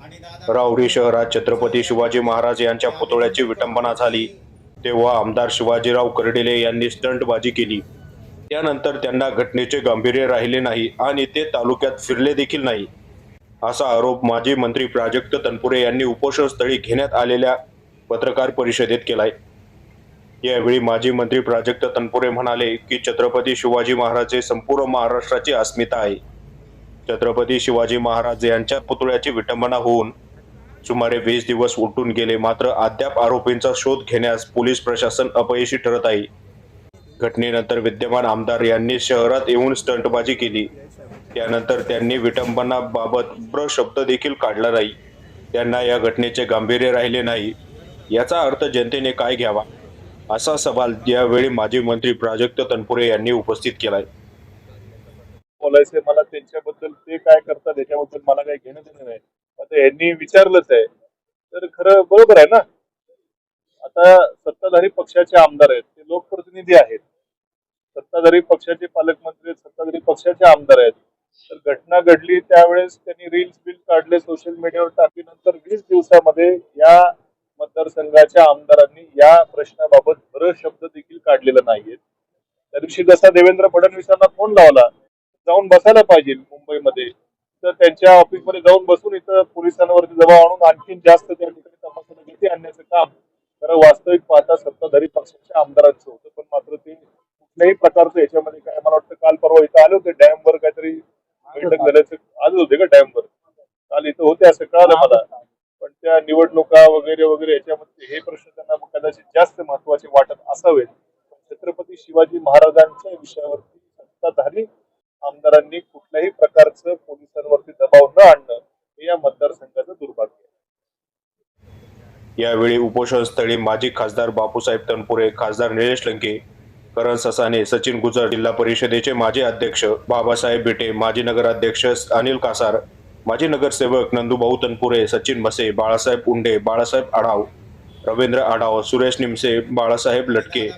राहुरी शहरात छत्रपती शिवाजी महाराज यांच्या पुतळ्याची विटंबना झाली. तेव्हा आमदार शिवाजीराव कर्डिले यांनी स्टंटबाजी केली. त्यानंतर त्यांना घटनेचे गांभीर्य राहिले नाही आणि ते तालुक्यात फिरले देखील नाही. असा आरोप माजी मंत्री प्राजक्त तनपुरे यांनी उपोषणस्थळी घेण्यात आलेल्या पत्रकार परिषदेत केलाय. यावेळी माजी मंत्री प्राजक्त तनपुरे म्हणाले की छत्रपती शिवाजी महाराज हे संपूर्ण महाराष्ट्राची अस्मिता आहे. छत्रपती शिवाजी महाराज यांच्या पुतळ्याची विटंबना होऊन सुमारे वीस दिवस उलटून गेले. मात्र अद्याप आरोपींचा शोध घेण्यास पोलीस प्रशासन अपयशी ठरत आहे. घटनेनंतर विद्यमान आमदार यांनी शहरात येऊन स्टंटबाजी केली. त्यानंतर त्यांनी विटंबनाबाबत ब्र शब्द देखील काढला नाही. त्यांना या घटनेचे गांभीर्य राहिले नाही. याचा अर्थ जनतेने काय घ्यावा? असा सवाल यावेळी माजी मंत्री प्राजक्त तनपुरे यांनी उपस्थित केलाय. बोलायचंय मला त्यांच्याबद्दल ते काय करतात याच्याबद्दल मला काही घेणं देणं नाही. आता यांनी विचारलंच आहे. तर खरं बरोबर आहे ना? आता सत्ताधारी पक्षाचे आमदार आहेत ते लोकप्रतिनिधी आहेत. सत्ताधारी पक्षाचे पालकमंत्री सत्ताधारी पक्षाचे आमदार आहेत. तर घटना घडली त्यावेळेस त्यांनी रील्स बिल काढले सोशल मीडियावर टाकल्यानंतर वीस दिवसामध्ये या मतदारसंघाच्या आमदारांनी या प्रश्नाबाबत बरं शब्द देखील काढलेला नाहीये. त्या दिवशी जसा देवेंद्र फडणवीसांना फोन लावला जाऊन बसायला पाहिजे मुंबईमध्ये. तर त्यांच्या ऑफिसमध्ये जाऊन बसून इथं पोलिसांवरती दबाव आणून आणखीन जास्त त्या ठिकाणी तपासाला गती आणण्याचं काम खरं वास्तविक पाहता सत्ताधारी पक्षाच्या आमदारांचं होतं. पण मात्र ते कुठल्याही प्रकारचं याच्यामध्ये काय मला वाटतं काल परवा इथं आले होते डॅमवर काहीतरी बैठक झाल्याचं आले होते का डॅमवर? काल इथं होते असं कळालं मला. पण त्या निवडणुका वगैरे वगैरे याच्यामध्ये हे प्रश्न त्यांना कदाचित जास्त महत्त्वाचे वाटत असावेत. छत्रपती शिवाजी महाराजांच्या विषयावरती सत्ताधारी आमदारांनी कुठल्याही प्रकारचं पोलिसांवरती दबाव न आणणं हे या मतदारसंघाचं दुर्भाग्य आहे. यावेळी उपोषणस्थळी माजी खासदार बापूसाहेब तनपुरे खासदार निलेश लंके करण ससाने सचिन गुजर जिल्हा परिषदेचे माजी अध्यक्ष बाबासाहेब बिटे माजी नगराध्यक्ष अनिल कासार माजी नगरसेवक नंदूभाऊ तनपुरे सचिन मसे बाळासाहेब उंडे बाळासाहेब आढाव रवींद्र आढाव सुरेश निमसे बाळासाहेब लटके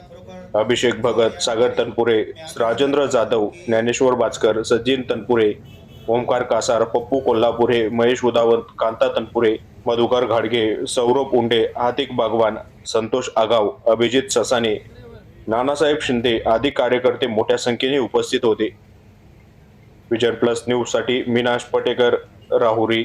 अभिषेक भगत सागर तनपुरे राजेंद्र जाधव ज्ञानेश्वर बाचकर सज्जिन तनपुरे ओमकार कासार पप्पू कोल्हापुरे महेश उदावंत कांता तनपुरे मधुकर घाडगे सौरभ उंडे हातिक बागवान संतोष आगाव अभिजित ससाने नानासाहेब शिंदे आदी कार्यकर्ते मोठ्या संख्येने उपस्थित होते. विजन प्लस न्यूजसाठी मीनाश पटेकर राहुरी.